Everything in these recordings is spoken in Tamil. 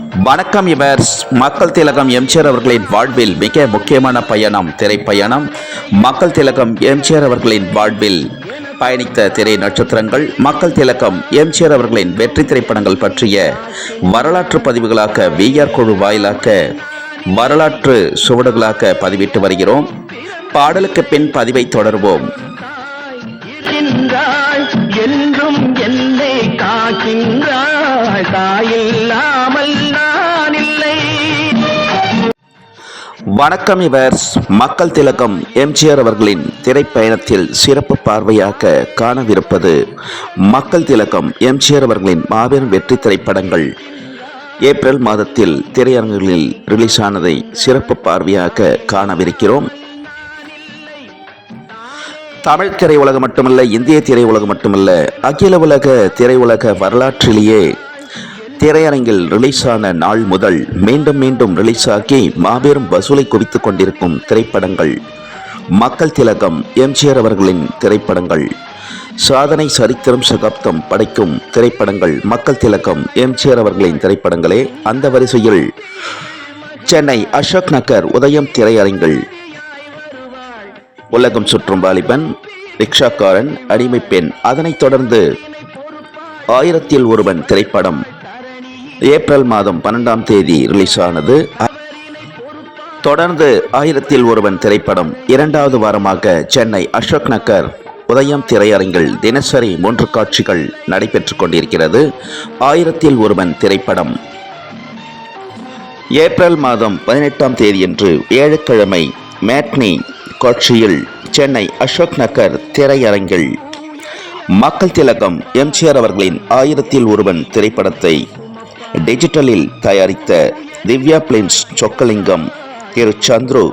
வணக்கம் இவர் மக்கள் திலகம் எம்ஜிஆர் அவர்களின் வாழ்வில் மிக முக்கியமான பயணம் திரைப்பயணம். மக்கள் திலகம் எம்ஜிஆர் அவர்களின் வாழ்வில் பயணித்த திரை நட்சத்திரங்கள் மக்கள் திலகம் எம்ஜிஆர் அவர்களின் வெற்றி திரைப்படங்கள் பற்றிய வரலாற்று பதிவுகளாக விஆர் குழு வாயிலாக வரலாற்று சுவடுகளாக பதிவிட்டு வருகிறோம். பாடலுக்கு பின் பதிவை தொடர்வோம். என்றும் என்னை காக்கின்றாள். தாயில்லாமல் வணக்கம் இவர் மக்கள் திலகம் எம்ஜிஆர் அவர்களின் திரைப்பயணத்தில் சிறப்பு பார்வையாக காணவிருப்பது மக்கள் திலகம் எம்ஜிஆர் அவர்களின் மாபெரும் வெற்றி திரைப்படங்கள். ஏப்ரல் மாதத்தில் திரையரங்குகளில் ரிலீஸ் ஆனதை சிறப்பு பார்வையாக காணவிருக்கிறோம். தமிழ் திரையுலகம் மட்டுமல்ல இந்திய திரையுலகம் மட்டுமல்ல அகில உலக திரையுலக வரலாற்றிலேயே திரையரங்கில் ரிலீஸ் ஆன நாள் முதல் மீண்டும் மீண்டும் ரிலீஸ் ஆகி மாபெரும் வசூலை குவித்துக் கொண்டிருக்கும் திரைப்படங்கள். மக்கள் திலகம் எம்ஜிஆர் அவர்களின் திரைப்படங்கள். சாதனை சரித்திரம் சகாப்தம் படைக்கும் திரைப்படங்கள் மக்கள் திலகம் எம்ஜிஆர் அவர்களின் திரைப்படங்களே. அந்த வரிசையில் சென்னை அசோக் நகர் உதயம் திரையரங்கில். உலகம் சுற்றும் வாலிபன் ரிக்ஷாக்காரன் அடிமை பெண். அதனைத் தொடர்ந்து ஆயிரத்தில் ஒருவன் திரைப்படம். ஏப்ரல் மாதம் பன்னெண்டாம் தேதி ரிலீஸ் ஆனது தொடர்ந்து ஆயிரத்தில் ஒருவன் திரைப்படம் இரண்டாவது வாரமாக சென்னை அசோக் நகர் உதயம் திரையரங்கில் தினசரி மூன்று காட்சிகள் நடைபெற்றுக் கொண்டிருக்கிறது. ஆயிரத்தில் ஒருவன் திரைப்படம். ஏப்ரல் மாதம் பதினெட்டாம் தேதியன்று ஏழுக்கிழமை மேட்னி காட்சியில் சென்னை அசோக் நகர் திரையரங்கில். மக்கள் திலகம் எம்ஜிஆர் அவர்களின் ஆயிரத்தில் ஒருவன் திரைப்படத்தை டிஜிட்டலில் தயாரித்த திவ்யா பிலிம்ஸ் சொக்கலிங்கம் திரு சந்துரு.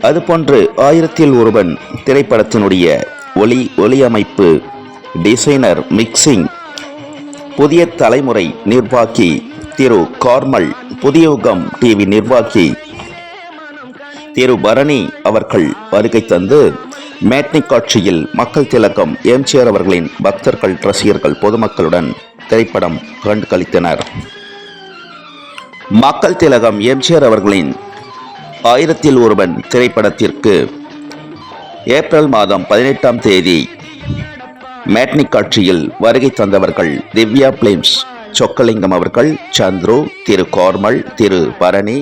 அதுபோன்று ஆயிரத்தில் ஒருவன் திரைப்படத்தினுடைய ஒளி ஒளியமைப்பு டிசைனர் மிக்சிங் புதிய தலைமுறை நிர்வாகி திரு கார்மல் புதிய யுகம் டிவி நிர்வாகி திரு பரணி அவர்கள் வருகை தந்து மேட்னிக் காட்சியில் மக்கள் திலகம் எம்ஜிஆர் அவர்களின் பக்தர்கள் ரசிகர்கள் பொதுமக்களுடன் திரைப்படம் கண்டுகளித்தனர் மக்கள் திலகம் எம்ஜிஆர் அவர்களின் ஆயிரத்தில் ஒருவன் திரைப்படத்திற்கு ஏப்ரல் மாதம் பதினெட்டாம் தேதி மேட்னி காட்சியில் வருகை தந்தவர்கள் திவ்யா பிலிம்ஸ் சொக்கலிங்கம் அவர்கள் சந்துரு திரு கோர்மல் திரு பரணி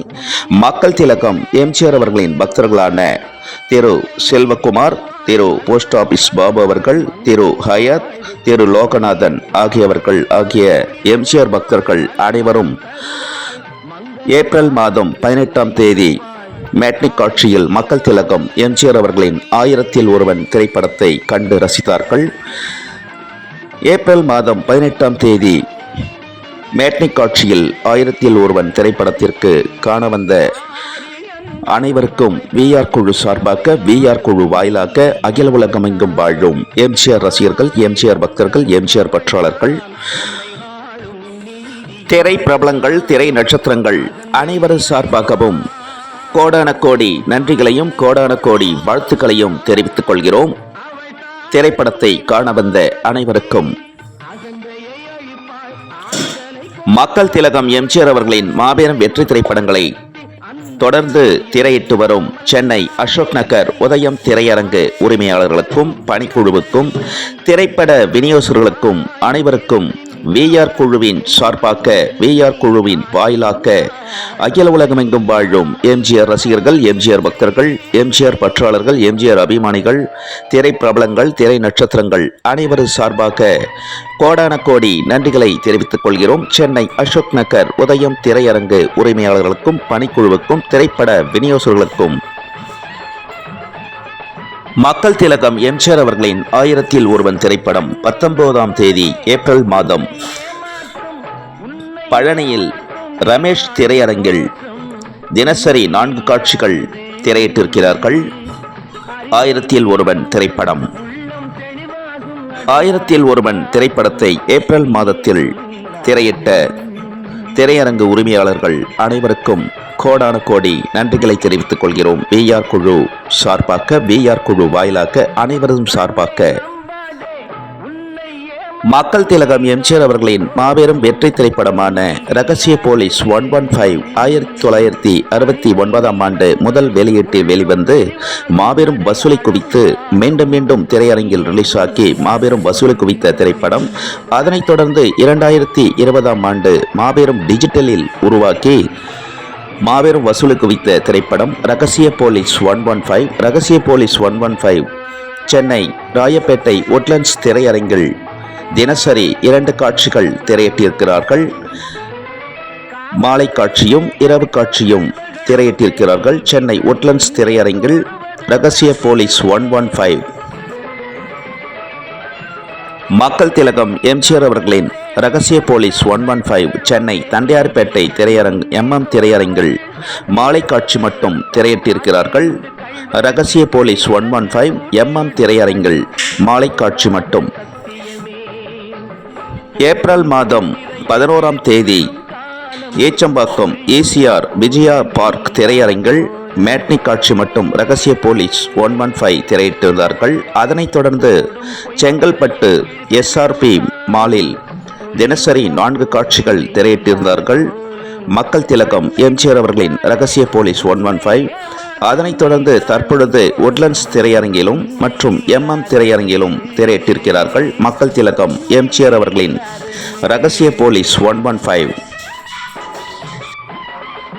மக்கள் திலகம் எம்ஜிஆர் அவர்களின் பக்தர்களான திரு செல்வகுமார் திரு போஸ்ட் ஆபீஸ் பாபு அவர்கள் திரு ஹயத் திரு லோகநாதன் ஆகியவர்கள் ஆகிய எம்ஜிஆர் பக்தர்கள் அனைவரும் ஏப்ரல் மாதம் பதினெட்டாம் தேதி மேட்னிக் காட்சியில் மக்கள் திலகம் எம்ஜிஆர் அவர்களின் ஆயிரத்தில் ஒருவன் திரைப்படத்தை கண்டு ரசித்தார்கள். ஏப்ரல் மாதம் பதினெட்டாம் தேதி மேட்னிக் காட்சியில் ஆயிரத்தில் ஒருவன் திரைப்படத்திற்கு காண வந்த அனைவருக்கும் விஆர் குழு சார்பாக விஆர் குழு வாயிலாக அகில உலகமெங்கும் வாழும் எம்ஜிஆர் ரசிகர்கள் எம்ஜிஆர் பக்தர்கள் எம்ஜிஆர் பற்றாளர்கள். திரை பிரபலங்கள் திரை நட்சத்திரங்கள் அனைவரும் சார்பாகவும் கோடான கோடி நன்றிகளையும் கோடான கோடி வாழ்த்துக்களையும் தெரிவித்துக் கொள்கிறோம். திரைப்படத்தை காண வந்த அனைவருக்கும் மக்கள் திலகம் எம்ஜிஆர் அவர்களின் மாபெரும் வெற்றி திரைப்படங்களை தொடர்ந்து திரையிட்டு வரும் சென்னை அசோக் நகர் உதயம் திரையரங்கு உரிமையாளர்களுக்கும் பணிக்குழுவுக்கும் திரைப்பட விநியோகர்களுக்கும் அனைவருக்கும் விஆர் குழுவின் சார்பாக விஆர் குழுவின் வாயிலாக அகில உலகமெங்கும் வாழும் எம்ஜிஆர் ரசிகர்கள் எம்ஜிஆர் பக்தர்கள் எம்ஜிஆர் பற்றாளர்கள் எம்ஜிஆர் அபிமானிகள் திரை பிரபலங்கள் திரை நட்சத்திரங்கள் அனைவரும் சார்பாக கோடான கோடி நன்றிகளை தெரிவித்துக் கொள்கிறோம். சென்னை அசோக் நகர் உதயம் திரையரங்கு உரிமையாளர்களுக்கும் பணிக்குழுவுக்கும் திரைப்பட விநியோகர்களுக்கும் மக்கள் திலகம் எம்ஜிஆர் அவர்களின் ஆயிரத்தில் ஒருவன் திரைப்படம் பத்தொன்பதாம் தேதி ஏப்ரல் மாதம். பழனியில் ரமேஷ் திரையரங்கில் தினசரி நான்கு காட்சிகள் திரையிட்டிருக்கிறார்கள். ஆயிரத்தில் ஒருவன் திரைப்படம். ஆயிரத்தில் ஒருவன் திரைப்படத்தை ஏப்ரல் மாதத்தில் திரையிட்ட திரையரங்கு உரிமையாளர்கள் அனைவருக்கும் கோடான கோடி நன்றிகளை தெரிவித்துக் கொள்கிறோம். விஆர் குழு சார்பாக விஆர் குழு வாயிலாக அனைவரும் சார்பாக மக்கள் திலகம் எம்ஜிஆர் அவர்களின் மாபெரும் வெற்றி திரைப்படமான ரகசிய போலீஸ் ஒன் ஒன் ஃபைவ் ஆயிரத்தி தொள்ளாயிரத்தி அறுபத்தி ஒன்பதாம் ஆண்டு முதல் வெளியீட்டில் வெளிவந்து மாபெரும் வசூலை குவித்து மீண்டும் மீண்டும் திரையரங்கில் ரிலீஸ் ஆக்கி மாபெரும் வசூலை குவித்த திரைப்படம் அதனைத் தொடர்ந்து இரண்டாயிரத்தி இருபதாம் ஆண்டு மாபெரும் டிஜிட்டலில் உருவாக்கி மாபெரும் வசூலுக்கு குவித்த திரைப்படம் Ragasiya police one one five Ragasiya police one one five Chennai Royapettah woodlands திரையரங்கில் தினசரி இரண்டு காட்சிகள் திரையிட்டிருக்கிறார்கள். மாலை காட்சியும் இரவு காட்சியும் திரையிட்டிருக்கிறார்கள். சென்னை ஒட்லண்ட்ஸ் திரையரங்கில் ரகசிய போலீஸ் ஒன் ஒன் ஃபைவ். மக்கள் திலகம் எம்ஜிஆர் அவர்களின் Ragasiya police one one five Chennai Tondiarpet திரையரங் MM திரையரங்கில் மாலை காட்சி மட்டும் திரையிட்டிருக்கிறார்கள். Ragasiya police one one five MM திரையரங்கில் மாலை காட்சி மட்டும். ஏப்ரல் மாதம் பதினோராம் தேதி ஏச்சம்பாக்கம் ஏசிஆர் விஜயா பார்க் திரையரங்கில் மேட்னி காட்சி மற்றும் Ragasiya police one one five திரையிட்டிருந்தார்கள். அதனைத் தொடர்ந்து செங்கல்பட்டு எஸ்ஆர்பி மாலில் தினசரி நான்கு காட்சிகள் திரையிட்டிருந்தார்கள். மக்கள் திலகம் எம்ஜிஆர் அவர்களின் Ragasiya police one one five. அதனைத் தொடர்ந்து தற்பொழுது உட்லண்ட்ஸ் திரையரங்கிலும் மற்றும் எம்எம் திரையரங்கிலும் திரையிட்டிருக்கிறார்கள். மக்கள் திலகம் எம்ஜிஆர் அவர்களின் Ragasiya police one one five.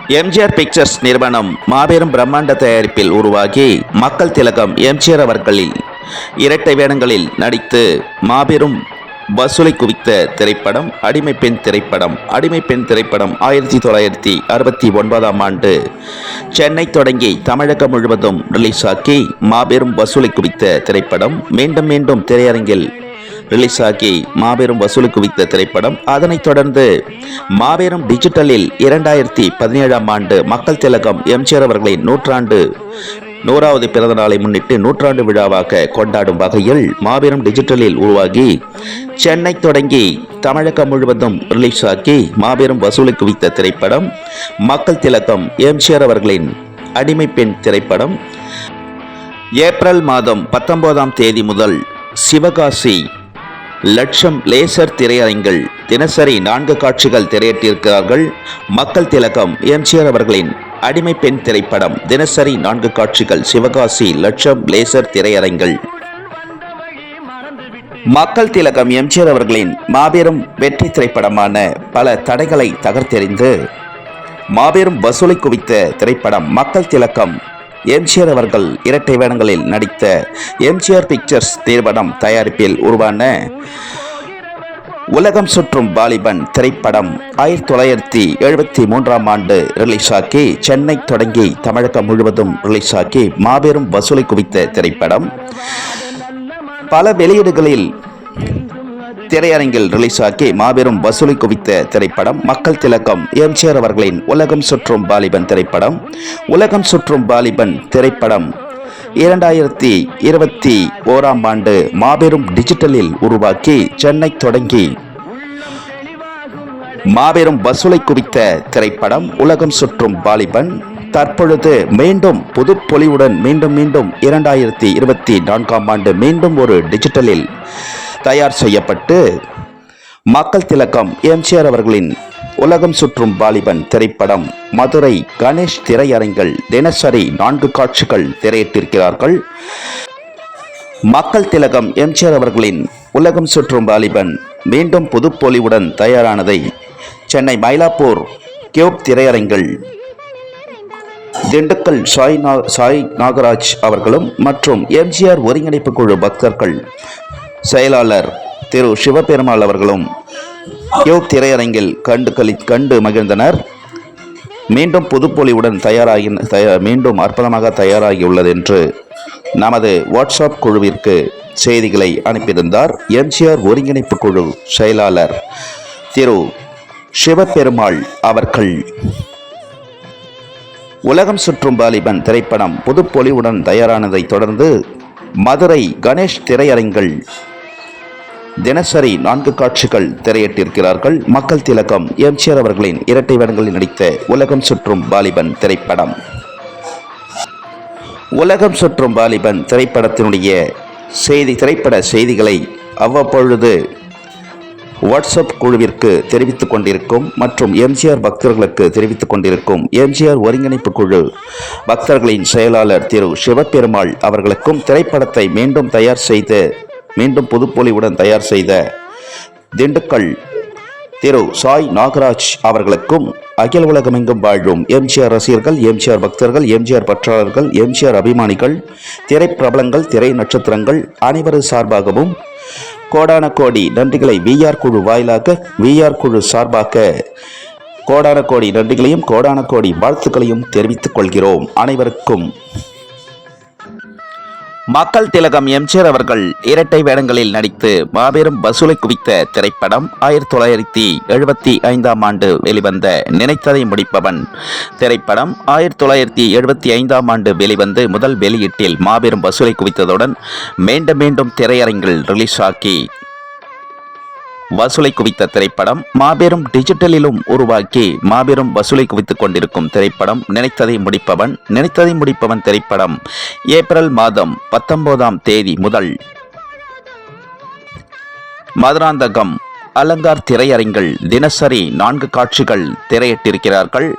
MGR pictures நிறுவனம் மாபெரும் பிரம்மாண்ட தயாரிப்பில் உருவாகி மக்கள் திலகம் எம்ஜிஆர் அவர்களில் இரட்டை வேடங்களில் நடித்து மாபெரும் வசூலை குவித்த திரைப்படம் அடிமை பெண் திரைப்படம் அடிமை பெண் திரைப்படம் ஆயிரத்தி தொள்ளாயிரத்தி அறுபத்தி ஒன்பதாம் ஆண்டு சென்னை தொடங்கி தமிழகம் முழுவதும் ரிலீஸ் ஆக்கி மாபெரும் வசூலை குவித்த திரைப்படம் மீண்டும் மீண்டும் திரையரங்கில் ரிலீஸ் ஆகி மாபெரும் வசூலுக்கு குவித்த திரைப்படம் அதனைத் தொடர்ந்து மாபெரும் டிஜிட்டலில் இரண்டாயிரத்தி பதினேழாம் ஆண்டு மக்கள் திலகம் எம்ஜிஆர் அவர்களின் நூற்றாண்டு நூறாவது பிறந்த நாளை முன்னிட்டு நூற்றாண்டு விழாவாக கொண்டாடும் வகையில் மாபெரும் டிஜிட்டலில் உருவாகி சென்னை தொடங்கி தமிழகம் முழுவதும் ரிலீஸ் ஆக்கி மாபெரும் வசூலுக்கு குவித்த திரைப்படம் மக்கள் திலகம் எம்ஜிஆர் அவர்களின் அடிமை பெண் திரைப்படம். ஏப்ரல் மாதம் பத்தொன்பதாம் தேதி முதல் சிவகாசி லட்சம் லேசர் திரையரங்கில் தினசரி நான்கு காட்சிகள் திரையிட்டிருக்கிறார்கள். மக்கள் திலகம் எம்ஜிஆர் அவர்களின் அடிமை பெண் திரைப்படம் தினசரி நான்கு காட்சிகள் சிவகாசி லட்சம் லேசர் திரையரங்கில். மக்கள் திலகம் எம்ஜிஆர் அவர்களின் மாபெரும் வெற்றி திரைப்படமான பல தடைகளை தகர்த்தெறிந்து மாபெரும் வசூலை குவித்த திரைப்படம் மக்கள் திலக்கம் எம்ஜிஆர் அவர்கள் இரட்டை வேடங்களில் நடித்த எம்ஜிஆர் பிக்சர்ஸ் நிறுவனம் தயாரிப்பில் உருவான உலகம் சுற்றும் வாலிபன் திரைப்படம் ஆயிரத்தி தொள்ளாயிரத்தி எழுபத்தி மூன்றாம் ஆண்டு ரிலீஸ் ஆக்கி சென்னை தொடங்கி தமிழகம் முழுவதும் ரிலீஸ் ஆக்கி மாபெரும் வசூலை குவித்த திரைப்படம். பல வெளியீடுகளில் திரையரங்கில் ரிலீஸ் ஆக்கி மாபெரும் வசூலை குவித்த திரைப்படம் மக்கள் திலக்கம் எம்ஜிஆர் அவர்களின் உலகம் சுற்றும் வாலிபன் திரைப்படம். உலகம் சுற்றும் வாலிபன் திரைப்படம். இரண்டாயிரத்தி இருபத்தி ஓராம் ஆண்டு மாபெரும் டிஜிட்டலில் உருவாக்கி சென்னை தொடங்கி. மாபெரும் வசூலை குவித்த திரைப்படம் உலகம் சுற்றும் வாலிபன். தற்பொழுது மீண்டும் புது பொலிவுடன் மீண்டும் மீண்டும் இரண்டாயிரத்தி இருபத்தி நான்காம் ஆண்டு மீண்டும் ஒரு டிஜிட்டலில் தயார் செய்யப்பட்டு மக்கள் திலகம் எம்ஜிஆர் அவர்களின் உலகம் சுற்றும் வாலிபன் திரைப்படம் மதுரை கணேஷ் திரையரங்கில் தினசரி நான்கு காட்சிகள் திரையிட்டிருக்கிறார்கள். மக்கள் திலகம் எம்ஜிஆர் அவர்களின் உலகம் சுற்றும் வாலிபன் மீண்டும் புதுப்பொலிவுடன் தயாரானதை சென்னை மயிலாப்பூர் கியூப் திரையரங்கில் திண்டுக்கல் சாய் நா சாய் நாகராஜ் அவர்களும் மற்றும் எம்ஜிஆர் ஒருங்கிணைப்பு குழு பக்தர்கள் செயலாளர் திரு சிவபெருமாள் அவர்களும் கியூப் திரையரங்கில் கண்டு களி கண்டு மகிழ்ந்தனர். மீண்டும் புதுப்பொலிவுடன் தயாராகி தயா மீண்டும் அற்புதமாக தயாராகியுள்ளது என்று நமது வாட்ஸ்அப் குழுவிற்கு செய்திகளை அனுப்பியிருந்தார் எம்ஜிஆர் ஒருங்கிணைப்பு குழு செயலாளர் திரு சிவபெருமாள் அவர்கள். உலகம் சுற்றும் வாலிபன் திரைப்படம் புதுப்பொலிவுடன் தயாரானதைத் தொடர்ந்து மதுரை கணேஷ் திரையரங்கில் தினசரி நான்கு காட்சிகள் திரையிட்டிருக்கிறார்கள். மக்கள் திலகம் எம்ஜிஆர் அவர்களின் இரட்டை வேடங்களில் நடித்த உலகம் சுற்றும் வாலிபன் திரைப்படம். உலகம் சுற்றும் வாலிபன் திரைப்படத்தினுடைய செய்தி திரைப்பட செய்திகளை அவ்வப்பொழுது வாட்ஸ்அப் குழுவிற்கு தெரிவித்துக் கொண்டிருக்கும் மற்றும் எம்ஜிஆர் பக்தர்களுக்கு தெரிவித்துக் கொண்டிருக்கும் எம்ஜிஆர் ஒருங்கிணைப்பு குழு பக்தர்களின் செயலாளர் திரு சிவபெருமாள் அவர்களுக்கும் திரைப்படத்தை மீண்டும் தயார் செய்து மீண்டும் புதுப்பொலிவுடன் தயார் செய்த திண்டுக்கல் திரு சாய் நாகராஜ் அவர்களுக்கும் அகில உலகமெங்கும் வாழும் எம்ஜிஆர் ரசிகர்கள் எம்ஜிஆர் பக்தர்கள் எம்ஜிஆர் பற்றாளர்கள் எம்ஜிஆர் அபிமானிகள் திரைப்பிரபலங்கள் திரை நட்சத்திரங்கள் அனைவரது சார்பாகவும் கோடான கோடி நன்றிகளை விஆர் குழு வாயிலாக விஆர் குழு சார்பாக கோடான கோடி நன்றிகளையும் கோடான கோடி வாழ்த்துக்களையும் தெரிவித்துக் கொள்கிறோம். அனைவருக்கும் மக்கள் திலகம் எம்ஜிஆர் அவர்கள் இரட்டை வேடங்களில் நடித்து மாபெரும் வசூலை குவித்த திரைப்படம் ஆயிரத்தி தொள்ளாயிரத்தி எழுபத்தி ஐந்தாம் ஆண்டு வெளிவந்த நினைத்ததை முடிப்பவன். திரைப்படம் ஆயிரத்தி தொள்ளாயிரத்தி எழுபத்தி ஐந்தாம் ஆண்டு வெளிவந்து முதல் வெளியீட்டில் மாபெரும் வசூலை குவித்ததுடன் மீண்டும் மீண்டும் திரையரங்கில் ரிலீஸ் ஆக்கி வசூலை குவித்த திரைப்படம் மாபெரும் டிஜிட்டலிலும் உருவாக்கி மாபெரும் வசூலை குவித்துக் கொண்டிருக்கும் திரைப்படம் நினைத்ததை முடிப்பவன் நினைத்ததை முடிப்பவன் திரைப்படம். ஏப்ரல் மாதம் பத்தொன்பதாம் தேதி முதல். மதுராந்தகம். அலங்கார் திரையரங்கில் தினசரி நான்கு காட்சிகள் திரையிட்டிருக்கிறார்கள்.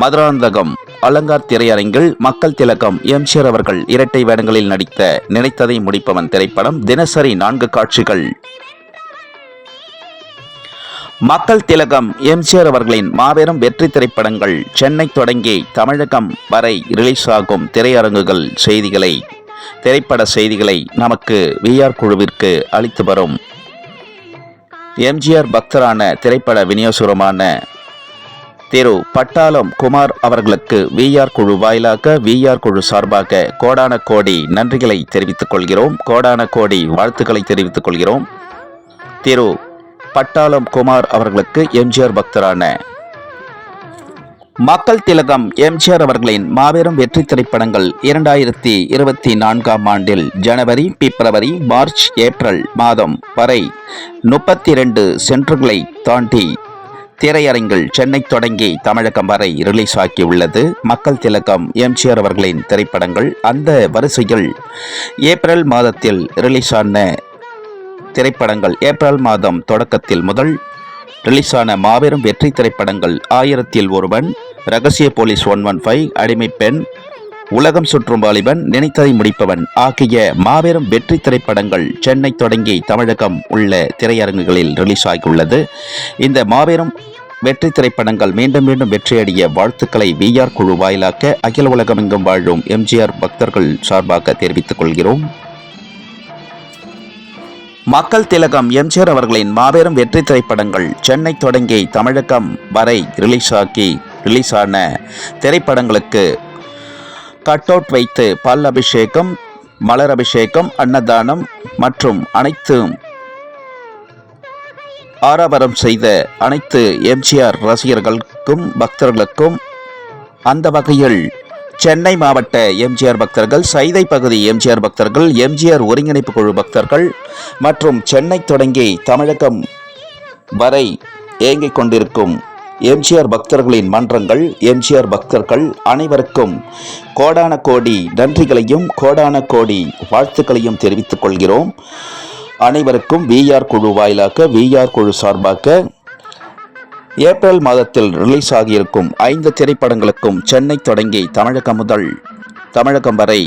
மதுராந்தகம். அலங்கார் திரையரங்கில் மக்கள் திலகம் எம்ஜிஆர் அவர்கள் இரட்டை வேடங்களில் நடித்த நினைத்ததை முடிப்பவன் திரைப்படம் தினசரி நான்கு காட்சிகள். மக்கள் திலகம் எம்ஜிஆர் அவர்களின் மாபெரும் வெற்றி திரைப்படங்கள் சென்னை தொடங்கி தமிழகம் வரை ரிலீஸ் ஆகும் திரையரங்குகள் செய்திகளை திரைப்பட செய்திகளை நமக்கு விஆர் குழுவிற்கு அளித்து வரும். எம்ஜிஆர் பக்தரான திரைப்பட விநியோகமான திரு பட்டாளம் குமார் அவர்களுக்கு விஆர் குழு வாயிலாக விஆர் குழு சார்பாக கோடான கோடி நன்றிகளை தெரிவித்துக் கொள்கிறோம். கோடான கோடி வாழ்த்துக்களை தெரிவித்துக் கொள்கிறோம். திரு பட்டாளம் குமார் அவர்களுக்கு எம்ஜிஆர் பக்தரான மக்கள் திலகம் எம்ஜிஆர் அவர்களின் மாபெரும் வெற்றி திரைப்படங்கள் இரண்டாயிரத்தி இருபத்தி நான்காம் ஆண்டில் ஜனவரி பிப்ரவரி மார்ச் ஏப்ரல் மாதம் வரை முப்பத்தி இரண்டு சென்றுகளை தாண்டி திரையரங்கில் சென்னை தொடங்கி தமிழகம் வரை ரிலீஸ் ஆகியுள்ளது. மக்கள் திலகம் எம்ஜிஆர் அவர்களின் திரைப்படங்கள் அந்த வரிசையில் ஏப்ரல் மாதத்தில் ரிலீஸ் ஆன திரைப்படங்கள் ஏப்ரல் மாதம் தொடக்கத்தில் முதல் ரிலீஸான மாபெரும் வெற்றி திரைப்படங்கள் ஆயிரத்தில் ஒருவன் ரகசிய போலீஸ் ஒன் ஒன் ஃபைவ் அடிமை பெண் உலகம் சுற்றும் வாலிபன் நினைத்ததை முடிப்பவன் ஆகிய மாபெரும் வெற்றி திரைப்படங்கள் சென்னை தொடங்கி தமிழகம் உள்ள திரையரங்குகளில் ரிலீஸ் ஆகியுள்ளது இந்த மாபெரும் வெற்றி திரைப்படங்கள் மீண்டும் மீண்டும் வெற்றியடைய வாழ்த்துக்களை விஆர் குழு வாயிலாக அகில உலகமெங்கும் வாழும் எம்ஜிஆர் பக்தர்கள் சார்பாக தெரிவித்துக் கொள்கிறோம். மக்கள் திலகம் எம்ஜிஆர் அவர்களின் மாபெரும் வெற்றி திரைப்படங்கள் சென்னை தொடங்கி தமிழகம் வரை ரிலீஸ் ஆக்கி ரிலீஸ் ஆன திரைப்படங்களுக்கு கட் அவுட் வைத்து பல் அபிஷேகம் மலர் அபிஷேகம் அன்னதானம் மற்றும் அனைத்தும் ஆரவாரம் செய்த அனைத்து எம்ஜிஆர் ரசிகர்களுக்கும் பக்தர்களுக்கும் அந்த வகையில் சென்னை மாவட்ட எம்ஜிஆர் பக்தர்கள் சைதை பகுதி எம்ஜிஆர் பக்தர்கள் எம்ஜிஆர் ஒருங்கிணைப்பு குழு பக்தர்கள் மற்றும் சென்னை தொடங்கி தமிழகம் வரை ஏங்கிக் கொண்டிருக்கும் எம்ஜிஆர் பக்தர்களின் மன்றங்கள் எம்ஜிஆர் பக்தர்கள் அனைவருக்கும் கோடான கோடி நன்றிகளையும் கோடான கோடி வாழ்த்துக்களையும் தெரிவித்துக் கொள்கிறோம். அனைவருக்கும் விஆர் குழு வாயிலாக விஆர் குழு சார்பாக ஏப்ரல் மாதத்தில் ரிலீஸ் ஆகியிருக்கும் ஐந்து திரைப்படங்களுக்கும் சென்னை தொடங்கி தமிழகம் முதல். தமிழகம் வரை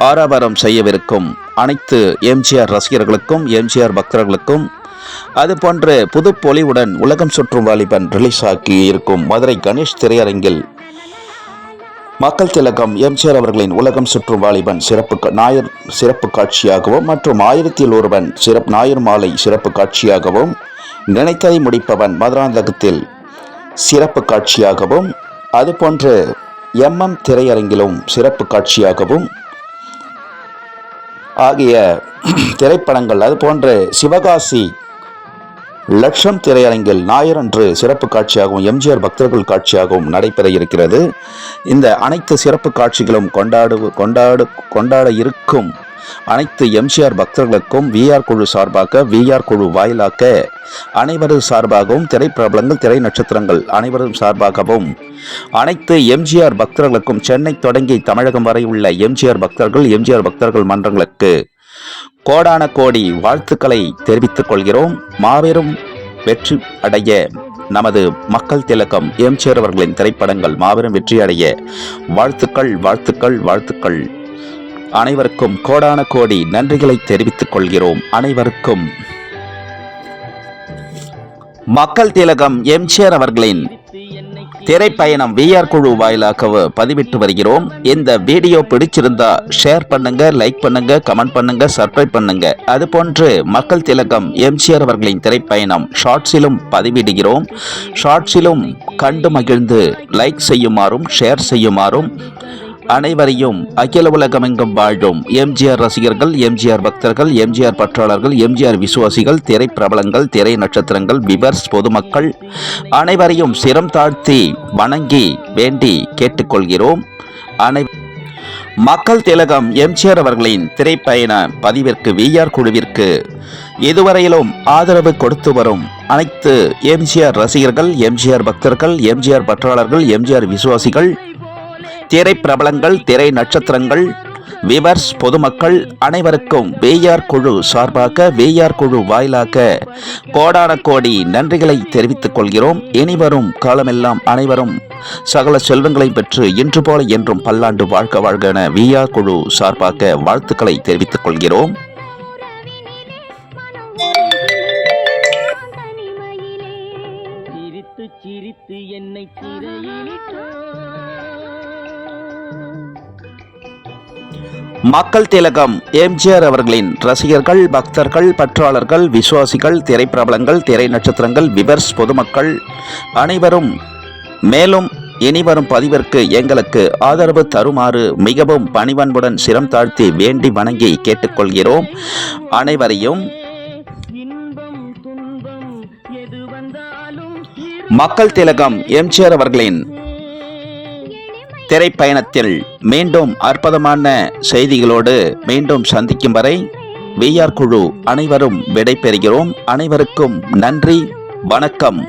ஆரவாரம் செய்யவிருக்கும் அனைத்து எம்ஜிஆர் ரசிகர்களுக்கும் எம்ஜிஆர் பக்தர்களுக்கும் அதுபோன்று புது பொலிவுடன் உலகம் சுற்றும் வாலிபன் ரிலீஸ் ஆகி இருக்கும் மதுரை கணேஷ் திரையரங்கில் மக்கள் திலகம் எம்ஜிஆர் அவர்களின் உலகம் சுற்றும் வாலிபன் சிறப்பு ஞாயிறு சிறப்பு காட்சியாகவும் மற்றும் ஆயிரத்தில் ஒருவன் சிறப்பு ஞாயிறு மாலை சிறப்பு காட்சியாகவும் நினைத்ததை முடிப்பவன் மதுராந்தகத்தில் சிறப்பு காட்சியாகவும் அதுபோன்று எம்எம் திரையரங்கிலும் சிறப்பு காட்சியாகவும் ஆகிய திரைப்படங்கள் அதுபோன்று சிவகாசி லட்சம் திரையரங்கில் ஞாயிறன்று சிறப்பு காட்சியாகவும் எம்ஜிஆர் பக்தர்கள் காட்சியாகவும் நடைபெற இருக்கிறது. இந்த அனைத்து சிறப்பு காட்சிகளும் கொண்டாடு கொண்டாடு கொண்டாட இருக்கும் அனைத்து எம்ஜிஆர் பக்தர்களுக்கும் விஆர் குழு சார்பாக விஆர் குழு வாயிலாக அனைவரது சார்பாகவும் திரைப்பிரபலங்கள் திரை நட்சத்திரங்கள் அனைவரும் சார்பாகவும் அனைத்து எம்ஜிஆர் பக்தர்களுக்கும் சென்னை தொடங்கி தமிழகம் வரை உள்ள எம்ஜிஆர் பக்தர்கள் எம்ஜிஆர் பக்தர்கள் மன்றங்களுக்கு கோடான கோடி வாழ்த்துக்களை தெரிவித்துக் கொள்கிறோம். மாபெரும் வெற்றி அடைய நமது மக்கள் திலகம் எம்ஜிஆர் அவர்களின் திரைப்படங்கள் மாபெரும் வெற்றி அடைய வாழ்த்துக்கள் வாழ்த்துக்கள் வாழ்த்துக்கள். அனைவருக்கும் கோடான கோடி நன்றிகளை தெரிவித்துக் கொள்கிறோம். அனைவருக்கும். மக்கள் திலகம் எம்ஜிஆர் அவர்களின் திரைப்பயணம் விஆர் குழு வாயிலாக பதிவிட்டு வருகிறோம். இந்த வீடியோ பிடிச்சிருந்தா ஷேர் பண்ணுங்க லைக் பண்ணுங்க கமெண்ட் பண்ணுங்க சப்ஸ்கிரைப் பண்ணுங்க. அது போன்று மக்கள் திலகம் எம்ஜிஆர் அவர்களின் திரைப்பயணம் ஷார்ட்ஸிலும் பதிவிடுகிறோம். ஷார்ட்ஸிலும் கண்டு மகிழ்ந்து லைக் செய்யுமாறும் ஷேர் செய்யுமாறும். அனைவரையும் அகில உலகமெங்கும் வாழும் எம்ஜிஆர் ரசிகர்கள் எம்ஜிஆர் பக்தர்கள் எம்ஜிஆர் பற்றாளர்கள் எம்ஜிஆர் விசுவாசிகள் திரை பிரபலங்கள் திரை நட்சத்திரங்கள் விவர்ஸ் பொதுமக்கள் அனைவரையும் சிரம் தாழ்த்தி வணங்கி வேண்டி கேட்டுக்கொள்கிறோம். அனை மக்கள் திலகம் எம்ஜிஆர் அவர்களின் திரைப்பயண பதிவிற்கு விஆர் குழுவிற்கு இதுவரையிலும் ஆதரவு கொடுத்து வரும் அனைத்து எம்ஜிஆர் ரசிகர்கள் எம்ஜிஆர் பக்தர்கள் எம்ஜிஆர் பற்றாளர்கள் எம்ஜிஆர் விசுவாசிகள் திரை பிரபலங்கள் திரை நட்சத்திரங்கள் விவர்ஸ் பொதுமக்கள் அனைவருக்கும் வேயார் குழு சார்பாக வேயார் குழு வாயிலாக கோடான கோடி நன்றிகளை தெரிவித்துக் கொள்கிறோம். இனிவரும் காலமெல்லாம் அனைவரும் சகல செல்வங்களை பெற்று இன்று போல என்றும் பல்லாண்டு வாழ்க வாழ்க என விஆர் குழு சார்பாக வாழ்த்துக்களை தெரிவித்துக் கொள்கிறோம். சிரித்து என்னை திரையிலிட்டோ மக்கள் திலகம் எம்ஜிஆர் அவர்களின் ரசிகர்கள் பக்தர்கள் பற்றாளர்கள் விசுவாசிகள் திரைப்பிரபலங்கள் திரை நட்சத்திரங்கள் விவர்ஸ் பொதுமக்கள் அனைவரும் மேலும் இனிவரும் பதிவிற்கு எங்களுக்கு ஆதரவு தருமாறு மிகவும் பணிவன்புடன் சிரம் தாழ்த்தி வேண்டி வணங்கி கேட்டுக்கொள்கிறோம். அனைவரையும் மக்கள் திலகம் எம்ஜிஆர் அவர்களின் திரைப்பயணத்தில் மீண்டும் அற்புதமான செய்திகளோடு மீண்டும் சந்திக்கும் வரை விஆர் குழு அனைவரும் விடைபெறுகிறோம். அனைவருக்கும் நன்றி. வணக்கம்.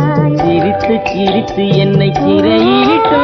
சிரித்து சிரித்து என்னை சிறையிட்டோ